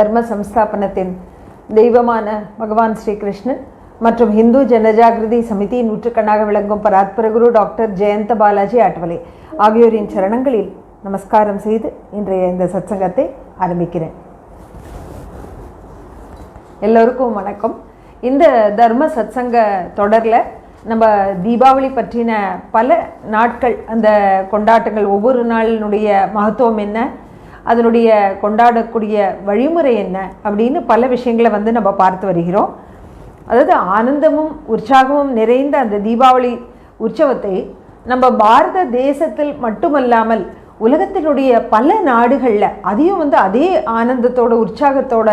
தர்ம சம்ஸ்தாபனத்தின் தெய்வமான பகவான் ஸ்ரீகிருஷ்ணன் மற்றும் ஹிந்து ஜனஜாகிருதி சமிதி நூற்றுக்கண்ணாக விளங்கும் பராத்பரகுரு டாக்டர் ஜெயந்த பாலாஜி ஆட்வலே ஆகியோரின் சரணங்களில் நமஸ்காரம் செய்து இன்றைய இந்த சத்சங்கத்தை ஆரம்பிக்கிறேன். எல்லோருக்கும் வணக்கம். இந்த தர்ம சத்சங்க தொடரில் நம்ம தீபாவளி பற்றின பல நாட்கள் அந்த கொண்டாட்டங்கள் ஒவ்வொரு நாளினுடைய மகத்துவம் என்ன அதனுடைய கொண்டாடக்கூடிய வழிமுறை என்ன அப்படின்னு பல விஷயங்களை வந்து நம்ம பார்த்து வருகிறோம். அதாவது ஆனந்தமும் உற்சாகமும் நிறைந்த அந்த தீபாவளி உற்சவத்தை நம்ம பாரத தேசத்தில் மட்டுமல்லாமல் உலகத்தினுடைய பல நாடுகளில் அதையும் வந்து அதே ஆனந்தத்தோட உற்சாகத்தோட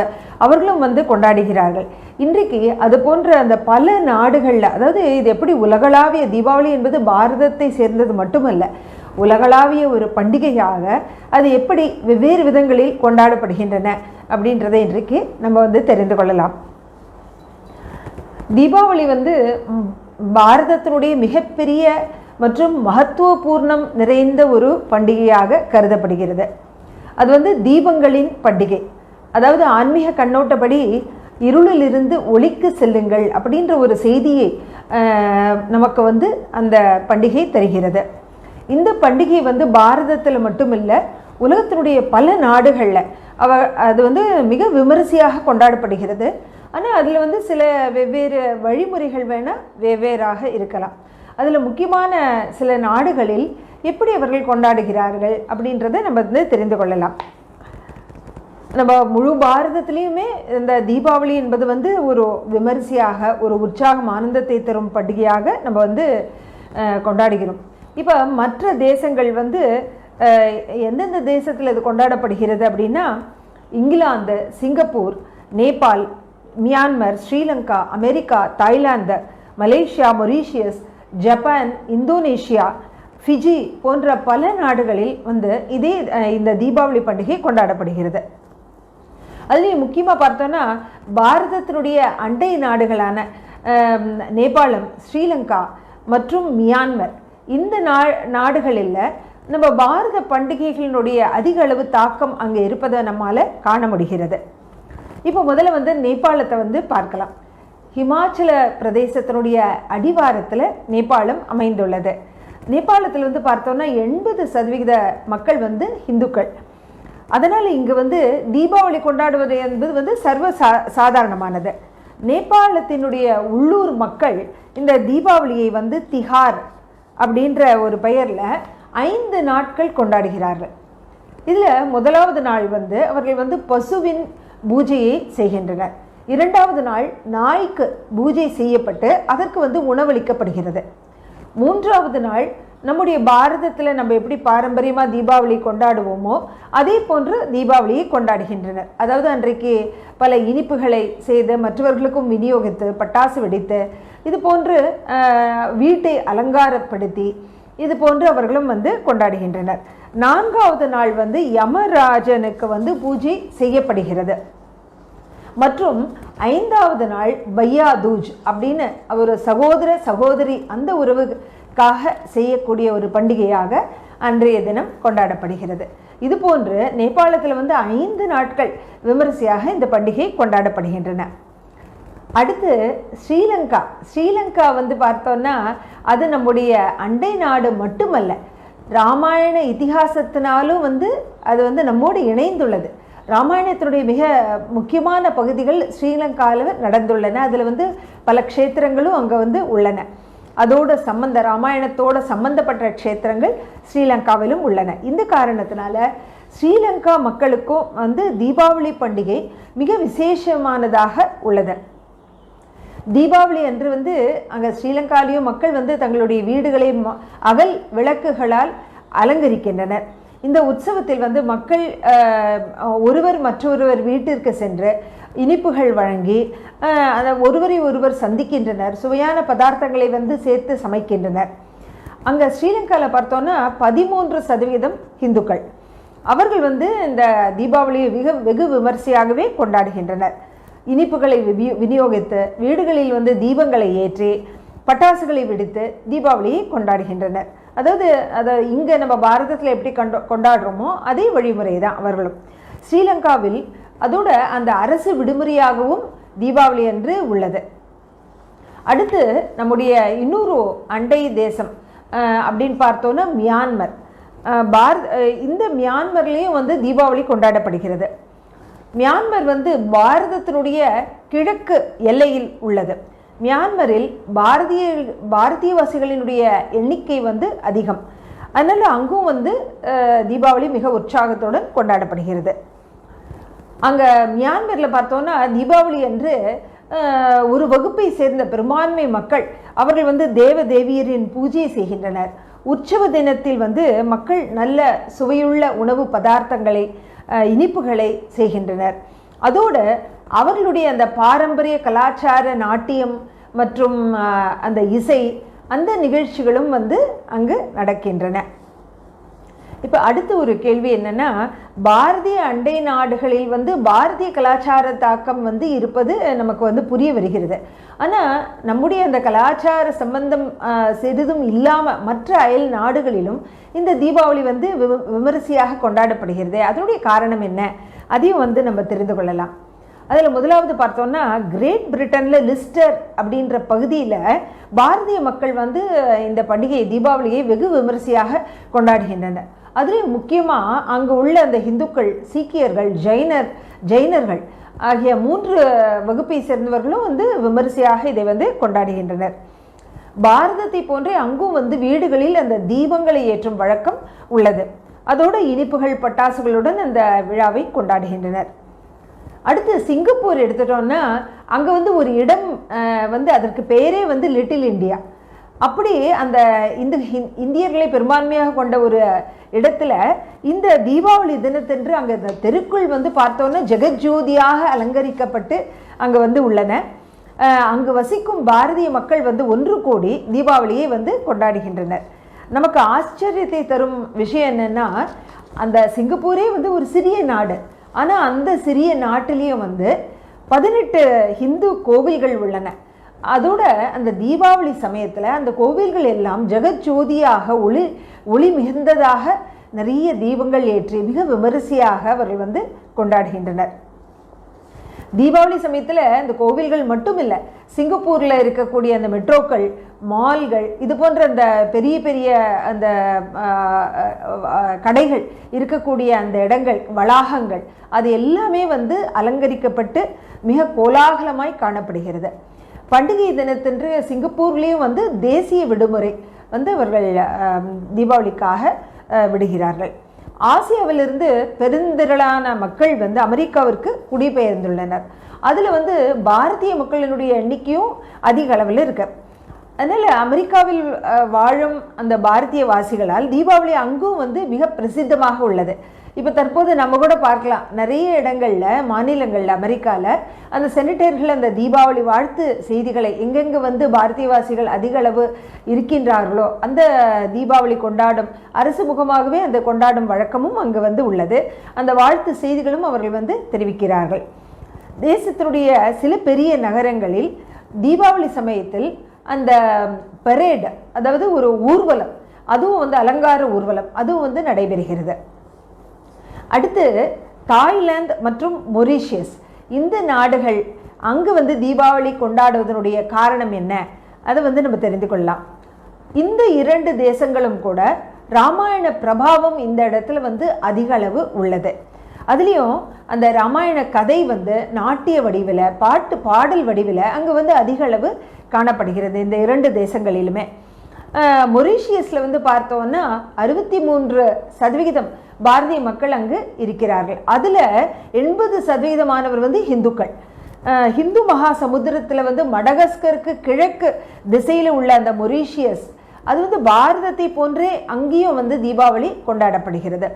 அவர்களும் வந்து கொண்டாடுகிறார்கள். இன்றைக்கு அது போன்ற அந்த பல நாடுகளில் அதாவது இது எப்படி உலகளாவிய தீபாவளி என்பது பாரதத்தை சேர்ந்தது மட்டுமல்ல உலகளாவிய ஒரு பண்டிகையாக அது எப்படி வெவ்வேறு விதங்களில் கொண்டாடப்படுகின்றன அப்படின்றதை இன்றைக்கு நம்ம வந்து தெரிந்து கொள்ளலாம். தீபாவளி வந்து பாரதத்தினுடைய மிகப்பெரிய மற்றும் மகத்துவபூர்ணம் நிறைந்த ஒரு பண்டிகையாக கருதப்படுகிறது. அது வந்து தீபங்களின் பண்டிகை. அதாவது ஆன்மீக கண்ணோட்டப்படி இருளிலிருந்து ஒளிக்கு செல்லுங்கள் அப்படின்ற ஒரு செய்தியை நமக்கு வந்து அந்த பண்டிகை தருகிறது. இந்த பண்டிகை வந்து பாரதத்தில் மட்டுமில்லை உலகத்தினுடைய பல நாடுகளில் அவ அது வந்து மிக விமரிசையாக கொண்டாடப்படுகிறது. ஆனால் அதில் வந்து சில வெவ்வேறு வழிமுறைகள் வேணால் வெவ்வேறாக இருக்கலாம். அதில் முக்கியமான சில நாடுகளில் எப்படி அவர்கள் கொண்டாடுகிறார்கள் அப்படின்றத நம்ம வந்து தெரிந்து கொள்ளலாம். நம்ம முழு பாரதத்துலேயுமே இந்த தீபாவளி என்பது வந்து ஒரு விமரிசையாக ஒரு உற்சாகம் ஆனந்தத்தை தரும் பண்டிகையாக நம்ம வந்து கொண்டாடுகிறோம். இப்போ மற்ற தேசங்கள் வந்து எந்தெந்த தேசத்தில் இது கொண்டாடப்படுகிறது அப்படின்னா England Singapore Nepal Myanmar Sri Lanka America Thailand Malaysia Mauritius Japan Indonesia Fiji போன்ற பல நாடுகளில் வந்து இதே இந்த தீபாவளி பண்டிகை கொண்டாடப்படுகிறது. அதுலேயும் முக்கியமாக பார்த்தோன்னா பாரதத்தினுடைய அண்டை நாடுகளான நேபாளம் ஸ்ரீலங்கா மற்றும் மியான்மர். இந்த நா நாடுகளில் நம்ம பாரத பண்டிகைகளினுடைய அதிக அளவு தாக்கம் அங்கே இருப்பதை நம்மால் காண முடிகிறது. இப்போ முதல்ல வந்து நேபாளத்தை வந்து பார்க்கலாம். ஹிமாச்சல பிரதேசத்தினுடைய அடிவாரத்தில் நேபாளம் அமைந்துள்ளது. நேபாளத்தில் வந்து பார்த்தோன்னா எண்பது சதவிகித மக்கள் வந்து இந்துக்கள். அதனால் இங்கே வந்து தீபாவளி கொண்டாடுவது என்பது வந்து சர்வ சா சாதாரணமானது. நேபாளத்தினுடைய உள்ளூர் மக்கள் இந்த தீபாவளியை வந்து திஹார் அப்படின்ற ஒரு பெயரில் ஐந்து நாட்கள் கொண்டாடுகிறார்கள். இதில் முதலாவது நாள் வந்து அவர்கள் வந்து பசுவின் பூஜையை செய்கின்றனர். இரண்டாவது நாள் நாய்க்கு பூஜை செய்யப்பட்டு அதற்கு வந்து உணவளிக்கப்படுகிறது. மூன்றாவது நாள் நம்முடைய பாரதத்தில் நம்ம எப்படி பாரம்பரியமாக தீபாவளி கொண்டாடுவோமோ அதே போன்று தீபாவளியை கொண்டாடுகின்றனர். அதாவது அன்றைக்கு பல இனிப்புகளை செய்து மற்றவர்களுக்கும் விநியோகித்து பட்டாசு வெடித்து இது போன்று வீட்டை அலங்காரப்படுத்தி இது போன்று அவர்களும் வந்து கொண்டாடுகின்றனர். நான்காவது நாள் வந்து யமராஜனுக்கு வந்து பூஜை செய்யப்படுகிறது. மற்றும் ஐந்தாவது நாள் பையா தூஜ் அப்படின்னு ஒரு சகோதர சகோதரி அந்த உறவுக்காக செய்யக்கூடிய ஒரு பண்டிகையாக அன்றைய தினம் கொண்டாடப்படுகிறது. இது போன்று நேபாளத்தில் வந்து ஐந்து நாட்கள் விமரிசையாக இந்த பண்டிகை கொண்டாடப்படுகின்றன. அடுத்து ஸ்ரீலங்கா. ஸ்ரீலங்கா வந்து பார்த்தோன்னா அது நம்முடைய அண்டை நாடு மட்டுமல்ல ராமாயண இதிகாசத்தினாலும் வந்து அது வந்து நம்மோடு இணைந்துள்ளது. ராமாயணத்தினுடைய மிக முக்கியமான பகுதிகள் ஸ்ரீலங்காவில் நடந்துள்ளன. அதில் வந்து பல க்ஷேத்திரங்களும் அங்கே வந்து உள்ளன. அதோட சம்பந்த ராமாயணத்தோட சம்பந்தப்பட்ட க்ஷேத்திரங்கள் ஸ்ரீலங்காவிலும் உள்ளன. இந்த காரணத்தினால ஸ்ரீலங்கா மக்களுக்கும் வந்து தீபாவளி பண்டிகை மிக விசேஷமானதாக உள்ளது. தீபாவளி அன்று வந்து அங்கே ஸ்ரீலங்காலேயும் மக்கள் வந்து தங்களுடைய வீடுகளை ம- அகல் விளக்குகளால் அலங்கரிக்கின்றனர். இந்த உற்சவத்தில் வந்து மக்கள் ஒருவர் மற்றொருவர் வீட்டிற்கு சென்று இனிப்புகள் வழங்கி அந்த ஒருவரை ஒருவர் சந்திக்கின்றனர். சுவையான பதார்த்தங்களை வந்து சேர்த்து சமைக்கின்றனர். அங்கே ஸ்ரீலங்காவில் பார்த்தோன்னா பதிமூன்று சதவீதம் இந்துக்கள் அவர்கள் வந்து இந்த தீபாவளியை மிக வெகு விமரிசையாகவே கொண்டாடுகின்றனர். இனிப்புகளை விநியோகித்து வீடுகளில் வந்து தீபங்களை ஏற்றி பட்டாசுகளை வெடித்து தீபாவளியை கொண்டாடுகின்றனர். அதாவது அதை இங்கே நம்ம பாரதத்தில் எப்படி கொண்டோ கொண்டாடுறோமோ அதே வழிமுறை தான் அவர்களும். ஸ்ரீலங்காவில் அதோட அந்த அரசு விடுமுறையாகவும் தீபாவளி அன்று உள்ளது. அடுத்து நம்முடைய இன்னொரு அண்டை தேசம் அப்படின்னு பார்த்தோன்னா மியான்மர். பாரத் இந்த மியான்மர்லேயும் வந்து தீபாவளி கொண்டாடப்படுகிறது. மியான்மர் வந்து பாரதத்தினுடைய கிழக்கு எல்லையில் உள்ளது. மியான்மரில் பாரதிய பாரதியவாசிகளினுடைய எண்ணிக்கை வந்து அதிகம். அதனால் அங்கும் வந்து தீபாவளி மிக உற்சாகத்துடன் கொண்டாடப்படுகிறது. அங்கே மியான்மரில் பார்த்தோன்னா தீபாவளி அன்று ஒரு வகுப்பை சேர்ந்த பெரும்பான்மை மக்கள் அவர்கள் வந்து தேவ தேவியரின் பூஜை செய்கின்றனர். உற்சவ தினத்தில் வந்து மக்கள் நல்ல சுவையுள்ள உணவு பதார்த்தங்களை இனிப்புகளை செய்கின்றனர். அதோடு அவர்களுடைய அந்த பாரம்பரிய கலாச்சார நாட்டியம் மற்றும் அந்த இசை அந்த நிகழ்ச்சிகளும் வந்து அங்கு நடக்கின்றன. இப்போ அடுத்த ஒரு கேள்வி என்னென்னா பாரதிய அண்டை நாடுகளில் வந்து பாரதிய கலாச்சார தாக்கம் வந்து இருப்பது நமக்கு வந்து புரிய வருகிறது. ஆனால் நம்முடைய அந்த கலாச்சார சம்பந்தம் சிறிதும் இல்லாமல் மற்ற அயல் நாடுகளிலும் இந்த தீபாவளி வந்து விமரிசையாக கொண்டாடப்படுகிறது. அதனுடைய காரணம் என்ன? அதையும் வந்து நம்ம தெரிந்து கொள்ளலாம். அதில் முதலாவது பார்த்தோம்னா கிரேட் பிரிட்டனில் லிஸ்டர் அப்படின்ற பகுதியில் பாரதிய மக்கள் வந்து இந்த பண்டிகை தீபாவளியை வெகு விமரிசையாக கொண்டாடுகின்றனர். அதுலேயும் முக்கியமாக அங்கே உள்ள அந்த இந்துக்கள் சீக்கியர்கள் ஜெயினர் ஜெயினர்கள் ஆகிய மூன்று வகுப்பை சேர்ந்தவர்களும் வந்து விமரிசையாக இதை வந்து கொண்டாடுகின்றனர். பாரதத்தை போன்றே அங்கும் வந்து வீடுகளில் அந்த தீபங்களை ஏற்றும் வழக்கம் உள்ளது. அதோடு இனிப்புகள் பட்டாசுகளுடன் அந்த விழாவை கொண்டாடுகின்றனர். அடுத்து சிங்கப்பூர் எடுத்துட்டோம்னா அங்கே வந்து ஒரு இடம் வந்து அதற்கு பேரே வந்து லிட்டில் இந்தியா. அப்படி அந்த இந்த இந்தியர்களை பெரும்பான்மையாக கொண்ட ஒரு இடத்துல இந்த தீபாவளி தினத்தன்று அங்கே இந்த தெருக்குள் வந்து பார்த்தோன்னா ஜெகஜோதியாக அலங்கரிக்கப்பட்டு அங்கே வந்து உள்ளன. அங்கு வசிக்கும் பாரதிய மக்கள் வந்து ஒன்று கூடி தீபாவளியை வந்து கொண்டாடுகின்றனர். நமக்கு ஆச்சரியத்தை தரும் விஷயம் என்னென்னா அந்த சிங்கப்பூரே வந்து ஒரு சிறிய நாடு. ஆனால் அந்த சிறிய நாட்டிலையும் வந்து பதினெட்டு ஹிந்து கோவில்கள் உள்ளன. அதோட அந்த தீபாவளி சமயத்தில் அந்த கோவில்கள் எல்லாம் ஜெகஜோதியாக ஒளி ஒளி மிகுந்ததாக நிறைய தீபங்கள் ஏற்றி மிக விமரிசையாக அவர்கள் வந்து கொண்டாடுகின்றனர். தீபாவளி சமயத்தில் இந்த கோவில்கள் மட்டும் இல்லை சிங்கப்பூரில் இருக்கக்கூடிய அந்த மெட்ரோக்கள் மால்கள் இது போன்ற அந்த பெரிய பெரிய அந்த கடைகள் இருக்கக்கூடிய அந்த இடங்கள் வளாகங்கள் அது எல்லாமே வந்து அலங்கரிக்கப்பட்டு மிக கோலாகலமாய் காணப்படுகிறது. பண்டிகை தினத்தன்று சிங்கப்பூர்லேயும் வந்து தேசிய விடுமுறை வந்து அவர்கள் தீபாவளிக்காக விடுகிறார்கள். ஆசியாவிலிருந்து பெருந்திரளான மக்கள் வந்து அமெரிக்காவிற்கு குடிபெயர்ந்துள்ளனர். அதில் வந்து பாரதிய மக்களினுடைய எண்ணிக்கையும் அதிக அளவில் இருக்கு. அதனால் அமெரிக்காவில் வாழும் அந்த பாரதிய வாசிகளால் தீபாவளி அங்கும் வந்து மிக பிரசித்தமாக உள்ளது. இப்போ தற்போது நம்ம கூட பார்க்கலாம். நிறைய இடங்களில் மாநிலங்களில் அமெரிக்காவில் அந்த செனட்டர்கள் அந்த தீபாவளி வாழ்த்து செய்திகளை எங்கெங்கே வந்து பாரதியவாசிகள் அதிக அளவு இருக்கின்றார்களோ அந்த தீபாவளி கொண்டாடும் அரசு முகமாகவே அந்த கொண்டாடும் வழக்கமும் அங்கு வந்து உள்ளது. அந்த வாழ்த்து செய்திகளும் அவர்கள் வந்து தெரிவிக்கிறார்கள். தேசத்தினுடைய சில பெரிய நகரங்களில் தீபாவளி சமயத்தில் அந்த பெரேட் அதாவது ஒரு ஊர்வலம் அதுவும் வந்து அலங்கார ஊர்வலம் அதுவும் வந்து நடைபெறுகிறது. அடுத்து தாய்லாந்து மற்றும் மொரீஷியஸ். இந்த நாடுகள் அங்கு வந்து தீபாவளி கொண்டாடுவதனுடைய காரணம் என்ன? அதை வந்து நம்ம தெரிந்து கொள்ளலாம். இந்த இரண்டு தேசங்களும் கூட ராமாயண பிரபாவம் இந்த இடத்துல வந்து அதிக அளவு உள்ளது. அதுலேயும் அந்த ராமாயண கதை வந்து நாட்டிய வடிவில் பாட்டு பாடல் வடிவில் அங்கே வந்து அதிக அளவு காணப்படுகிறது இந்த இரண்டு தேசங்களிலுமே. மொரீஷியஸில் வந்து பார்த்தோன்னா அறுபத்தி மூன்று சதவிகிதம் பாரதிய மக்கள் அங்கு இருக்கிறார்கள். அதில் எண்பது சதவீதமானவர் வந்து இந்துக்கள் ஹிந்து மகா சமுத்திரத்தில் வந்து மடகஸ்கருக்கு கிழக்கு திசையில் உள்ள அந்த மொரீஷியஸ் அது வந்து பாரதத்தை போன்றே அங்கேயும் வந்து தீபாவளி கொண்டாடப்படுகிறது.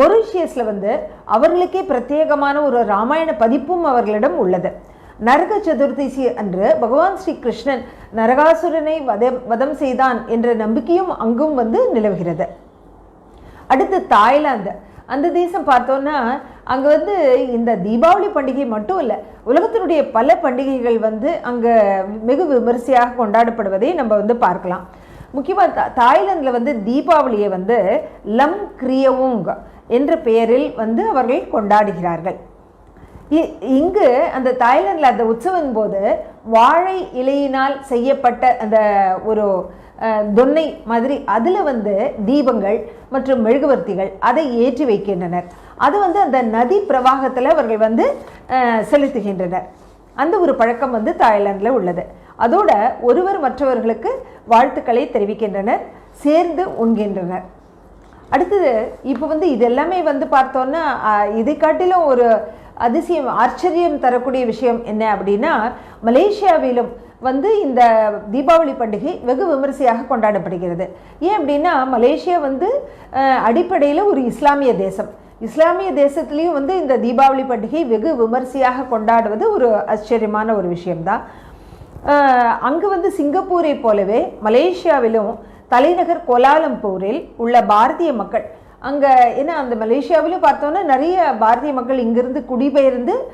மொரீஷியஸில் வந்து அவர்களுக்கே பிரத்யேகமான ஒரு ராமாயண பதிப்பும் அவர்களிடம் உள்ளது. நரக சதுர்த்திசி அன்று பகவான் ஸ்ரீ கிருஷ்ணன் நரகாசுரனை வதம் வதம் செய்தான் என்ற நம்பிக்கையும் அங்கும் வந்து நிலவுகிறது. அடுத்து தாய்லாந்து. அந்த தேசம் பார்த்தோன்னா அங்கே வந்து இந்த தீபாவளி பண்டிகை மட்டும் இல்லை உலகத்தினுடைய பல பண்டிகைகள் வந்து அங்கே மிக விமரிசையாக கொண்டாடப்படுவதை நம்ம வந்து பார்க்கலாம். முக்கியமாக தா தாய்லாந்தில் வந்து தீபாவளியை வந்து லம் கிரியவுங் என்ற பெயரில் வந்து அவர்கள் கொண்டாடுகிறார்கள். இ- இங்கு அந்த தாய்லாந்தில் அந்த உற்சவம் போது வாழை இலையினால் செய்யப்பட்ட அந்த ஒரு தொன்னை மாதிரி அதில் வந்து தீபங்கள் மற்றும் மெழுகுவர்த்திகள் அதை ஏற்றி வைக்கின்றனர். அது வந்து அந்த நதி பிரவாகத்தில் அவர்கள் வந்து செலுத்துகின்றனர். அந்த ஒரு பழக்கம் வந்து தாய்லாந்தில் உள்ளது. அதோட ஒருவர் மற்றவர்களுக்கு வாழ்த்துக்களை தெரிவிக்கின்றனர் சேர்ந்து உண்கின்றனர். அடுத்தது இப்போ வந்து இது எல்லாமே வந்து பார்த்தோன்னா இதை காட்டிலும் ஒரு அதிசயம் ஆச்சரியம் தரக்கூடிய விஷயம் என்ன அப்படின்னா மலேசியாவிலும் வந்து இந்த தீபாவளி பண்டிகை வெகு விமரிசையாக கொண்டாடப்படுகிறது. ஏன் அப்படின்னா மலேசியா வந்து அடிப்படையில் ஒரு இஸ்லாமிய தேசம். இஸ்லாமிய தேசத்துலேயும் வந்து இந்த தீபாவளி பண்டிகை வெகு விமரிசையாக கொண்டாடுவது ஒரு ஆச்சரியமான ஒரு விஷயம்தான். அங்கு வந்து சிங்கப்பூரை போலவே மலேசியாவிலும் தலைநகர் கோலாலம்பூரில் உள்ள பாரதிய மக்கள் அங்கே ஏன்னா அந்த மலேசியாவிலும் பார்த்தோன்னா நிறைய பாரதிய மக்கள் இங்கிருந்து குடிபெயர்ந்து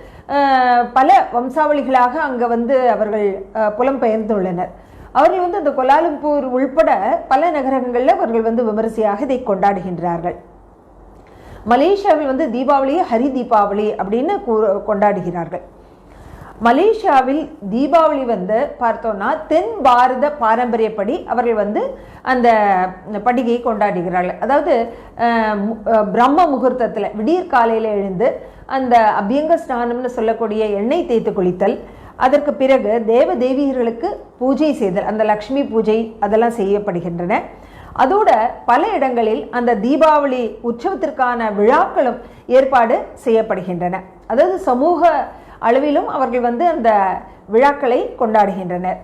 பல வம்சாவளிகளாக அங்கே வந்து அவர்கள் புலம்பெயர்ந்துள்ளனர். அவர்கள் வந்து அந்த கொலாலம்பூர் உள்பட பல நகரங்களில் அவர்கள் வந்து விமரிசையாக இதை கொண்டாடுகின்றார்கள். மலேசியாவில் வந்து தீபாவளியை ஹரி தீபாவளி அப்படின்னு கூ- கொண்டாடுகிறார்கள். மலேசியாவில் தீபாவளி வந்து பார்த்தோன்னா தென் பாரத பாரம்பரியப்படி அவர்கள் வந்து அந்த பண்டிகையை கொண்டாடுகிறார்கள். அதாவது பிரம்ம முகூர்த்தத்தில் விடியற் காலையில் எழுந்து அந்த அபியங்க ஸ்நானம்னு சொல்லக்கூடிய எண்ணெய் தேய்த்து குளித்தல் அதற்கு பிறகு தேவ தேவியர்களுக்கு பூஜை செய்தல் அந்த லக்ஷ்மி பூஜை அதெல்லாம் செய்யப்படுகின்றன. அதோட பல இடங்களில் அந்த தீபாவளி உற்சவத்திற்கான விழாக்களும் ஏற்பாடு செய்யப்படுகின்றன. அதாவது சமூக அளவிலும் அவர்கள் வந்து அந்த விழாக்களை கொண்டாடுகின்றனர்.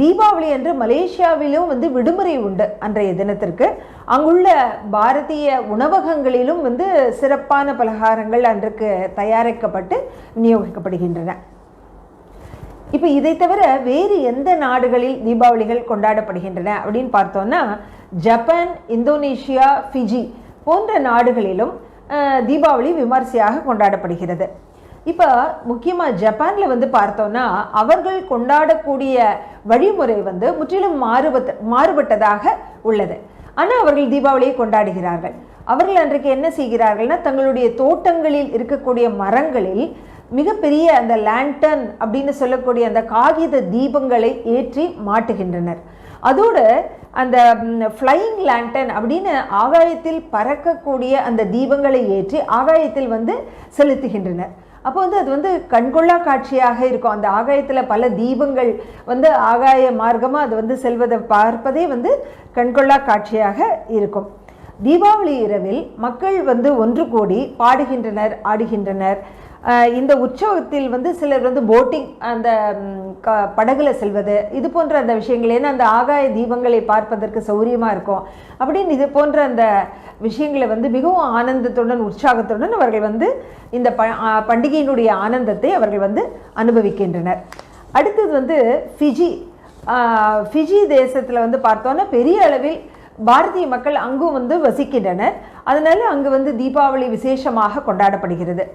தீபாவளி அன்று மலேசியாவிலும் வந்து விடுமுறை உண்டு அன்றைய தினத்திற்கு. அங்குள்ள பாரதிய உணவகங்களிலும் வந்து சிறப்பான பலகாரங்கள் அன்றைக்கு தயாரிக்கப்பட்டு விநியோகிக்கப்படுகின்றன. இப்போ இதை தவிர வேறு எந்த நாடுகளில் தீபாவளிகள் கொண்டாடப்படுகின்றன அப்படின்னு பார்த்தோம்னா ஜப்பான் இந்தோனேஷியா ஃபிஜி போன்ற நாடுகளிலும் தீபாவளி விமர்சையாக கொண்டாடப்படுகிறது. இப்போ முக்கியமாக ஜப்பானில் வந்து பார்த்தோம்னா அவர்கள் கொண்டாடக்கூடிய வழிமுறை வந்து முற்றிலும் மாறுபட்ட மாறுபட்டதாக உள்ளது. ஆனால் அவர்கள் தீபாவளியை கொண்டாடுகிறார்கள். அவர்கள் அன்றைக்கு என்ன செய்கிறார்கள்னா தங்களுடைய தோட்டங்களில் இருக்கக்கூடிய மரங்களில் மிகப்பெரிய அந்த லேண்டன் அப்படின்னு சொல்லக்கூடிய அந்த காகித தீபங்களை ஏற்றி மாட்டுகின்றனர். அதோடு அந்த ஃப்ளையிங் லேண்டன் அப்படின்னு ஆகாயத்தில் பறக்கக்கூடிய அந்த தீபங்களை ஏற்றி ஆகாயத்தில் வந்து செலுத்துகின்றனர். அப்போ வந்து அது வந்து கண்கொள்ளா காட்சியாக இருக்கும். அந்த ஆகாயத்தில் பல தீபங்கள் வந்து ஆகாய மார்க்கமாக அது வந்து செல்வதை பார்ப்பதே வந்து கண்கொள்ளா காட்சியாக இருக்கும். தீபாவளி இரவில் மக்கள் வந்து ஒன்று கூடி பாடுகின்றனர் ஆடுகின்றனர். இந்த உற்சவத்தில் வந்து சிலர் வந்து போட்டிங் அந்த க படகுல செல்வது இது போன்ற அந்த விஷயங்கள். ஏன்னா அந்த ஆகாய தீபங்களை பார்ப்பதற்கு சௌரியமாக இருக்கும். அப்படின்னு இது போன்ற அந்த விஷயங்களை வந்து மிகவும் ஆனந்தத்துடன் உற்சாகத்துடன் அவர்கள் வந்து இந்த ப பண்டிகையினுடைய ஆனந்தத்தை அவர்கள் வந்து அனுபவிக்கின்றனர். அடுத்தது வந்து ஃபிஜி. ஃபிஜி தேசத்தில் வந்து பார்த்தோன்னா பெரிய அளவில் பாரதிய மக்கள் அங்கும் வந்து வசிக்கின்றனர். அதனால அங்கு வந்து தீபாவளி விசேஷமாக கொண்டாடப்படுகிறது.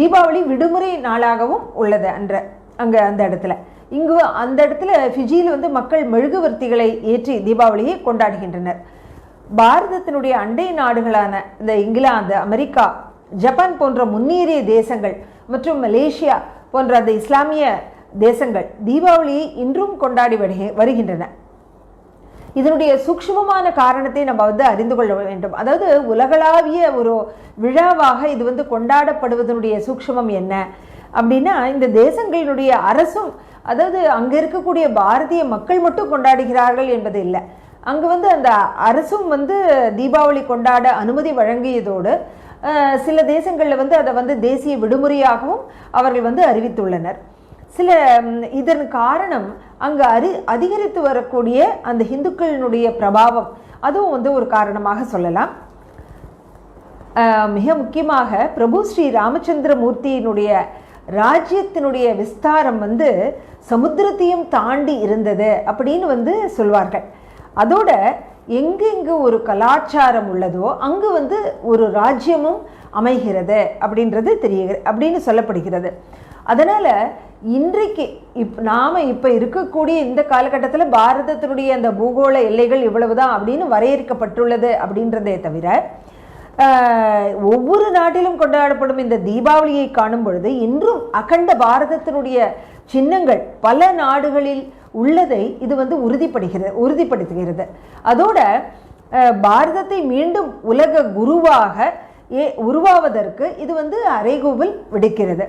தீபாவளி விடுமுறை நாளாகவும் உள்ளது அன்ற அங்கே அந்த இடத்துல. இங்கு அந்த இடத்துல ஃபிஜியில் வந்து மக்கள் மெழுகுவர்த்திகளை ஏற்றி தீபாவளியை கொண்டாடுகின்றனர். பாரதத்தினுடைய அண்டை நாடுகளான இந்த இங்கிலாந்து அமெரிக்கா ஜப்பான் போன்ற முன்னேறிய தேசங்கள் மற்றும் மலேசியா போன்ற அந்த இஸ்லாமிய தேசங்கள் தீபாவளியை இன்றும் கொண்டாடி வருகின்றன. இதனுடைய சூக்ஷ்மமான காரணத்தை நம்ம வந்து அறிந்து கொள்ள வேண்டும். அதாவது உலகளாவிய ஒரு விழாவாக இது வந்து கொண்டாடப்படுவதனுடைய சூக்ஷ்மம் என்ன? அப்படின்னா இந்த தேசங்களினுடைய அரசும் அதாவது அங்கே இருக்கக்கூடிய பாரதிய மக்கள் மட்டும் கொண்டாடுகிறார்கள் என்பது இல்லை. அங்கே வந்து அந்த அரசும் வந்து தீபாவளி கொண்டாட அனுமதி வழங்கியதோடு சில தேசங்களில் வந்து அதை வந்து தேசிய விடுமுறையாகவும் அவர்கள் வந்து அறிவித்துள்ளனர். சில இதன் காரணம் அங்கு அரி அதிகரித்து வரக்கூடிய அந்த இந்துக்களினுடைய பிரபாவம். அதுவும் வந்து ஒரு காரணமாக சொல்லலாம். மிக முக்கியமாக பிரபு ஸ்ரீ ராமச்சந்திர மூர்த்தியினுடைய ராஜ்யத்தினுடைய விஸ்தாரம் வந்து சமுத்திரத்தையும் தாண்டி இருந்தது அப்படின்னு வந்து சொல்வார்கள். அதோட எங்கெங்கு ஒரு கலாச்சாரம் உள்ளதோ அங்கு வந்து ஒரு ராஜ்யமும் அமைகிறது அப்படின்றது தெரிய அப்படின்னு சொல்லப்படுகிறது. அதனால் இன்றைக்கு இப் நாம் இப்போ இருக்கக்கூடிய இந்த காலகட்டத்தில் பாரதத்தினுடைய அந்த பூகோள எல்லைகள் இவ்வளவுதான் அப்படின்னு வரையறுக்கப்பட்டுள்ளது அப்படின்றதே தவிர ஒவ்வொரு நாட்டிலும் கொண்டாடப்படும் இந்த தீபாவளியை காணும் பொழுது இன்றும் அகண்ட பாரதத்தினுடைய சின்னங்கள் பல நாடுகளில் உள்ளதை இது வந்து உறுதிப்படுகிறது உறுதிப்படுத்துகிறது. அதோட பாரதத்தை மீண்டும் உலக குருவாக ஏ உருவாவதற்கு இது வந்து அறைகூவல் விடுக்கிறது.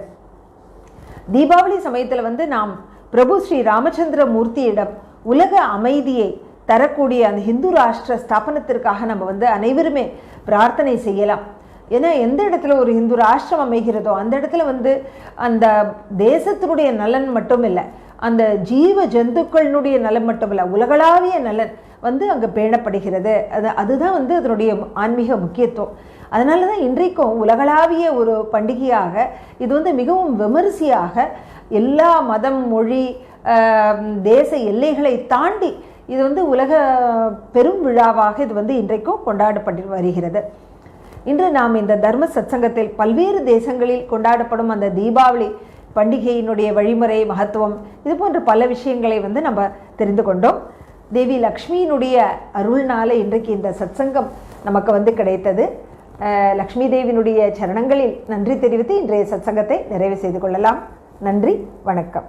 தீபாவளி சமயத்தில் வந்து நாம் பிரபு ஸ்ரீ ராமச்சந்திர மூர்த்தியிடம் உலக அமைதியை தரக்கூடிய அந்த ஹிந்து ராஷ்டிர ஸ்தாபனத்திற்காக நம்ம வந்து அனைவருமே பிரார்த்தனை செய்யலாம். ஏன்னா எந்த இடத்துல ஒரு ஹிந்து ராஷ்டிரம் அமைகிறதோ அந்த இடத்துல வந்து அந்த தேசத்தினுடைய நலன் மட்டும் இல்லை அந்த ஜீவ ஜந்துக்களினுடைய நலன் மட்டும் இல்லை உலகளாவிய நலன் வந்து அங்கே பேணப்படுகிறது. அது அதுதான் வந்து அதனுடைய ஆன்மீக முக்கியத்துவம். அதனால தான் இன்றைக்கும் உலகளாவிய ஒரு பண்டிகையாக இது வந்து மிகவும் விமரிசையாக எல்லா மதம் மொழி தேச எல்லைகளை தாண்டி இது வந்து உலக பெரும் விழாவாக இது வந்து இன்றைக்கும் கொண்டாடப்பட்டு வருகிறது. இன்று நாம் இந்த தர்ம சத்சங்கத்தில் பல்வேறு தேசங்களில் கொண்டாடப்படும் அந்த தீபாவளி பண்டிகையினுடைய வழிமுறை மகத்துவம் இது போன்ற பல விஷயங்களை வந்து நம்ம தெரிந்து கொண்டோம். தேவி லக்ஷ்மியினுடைய அருள்னால இன்றைக்கு இந்த சத்சங்கம் நமக்கு வந்து கிடைத்தது. லக்ஷ்மி தேவினுடைய சரணங்களில் நன்றி தெரிவித்து இன்றைய சத்சங்கத்தை நிறைவு செய்து கொள்ளலாம். நன்றி வணக்கம்.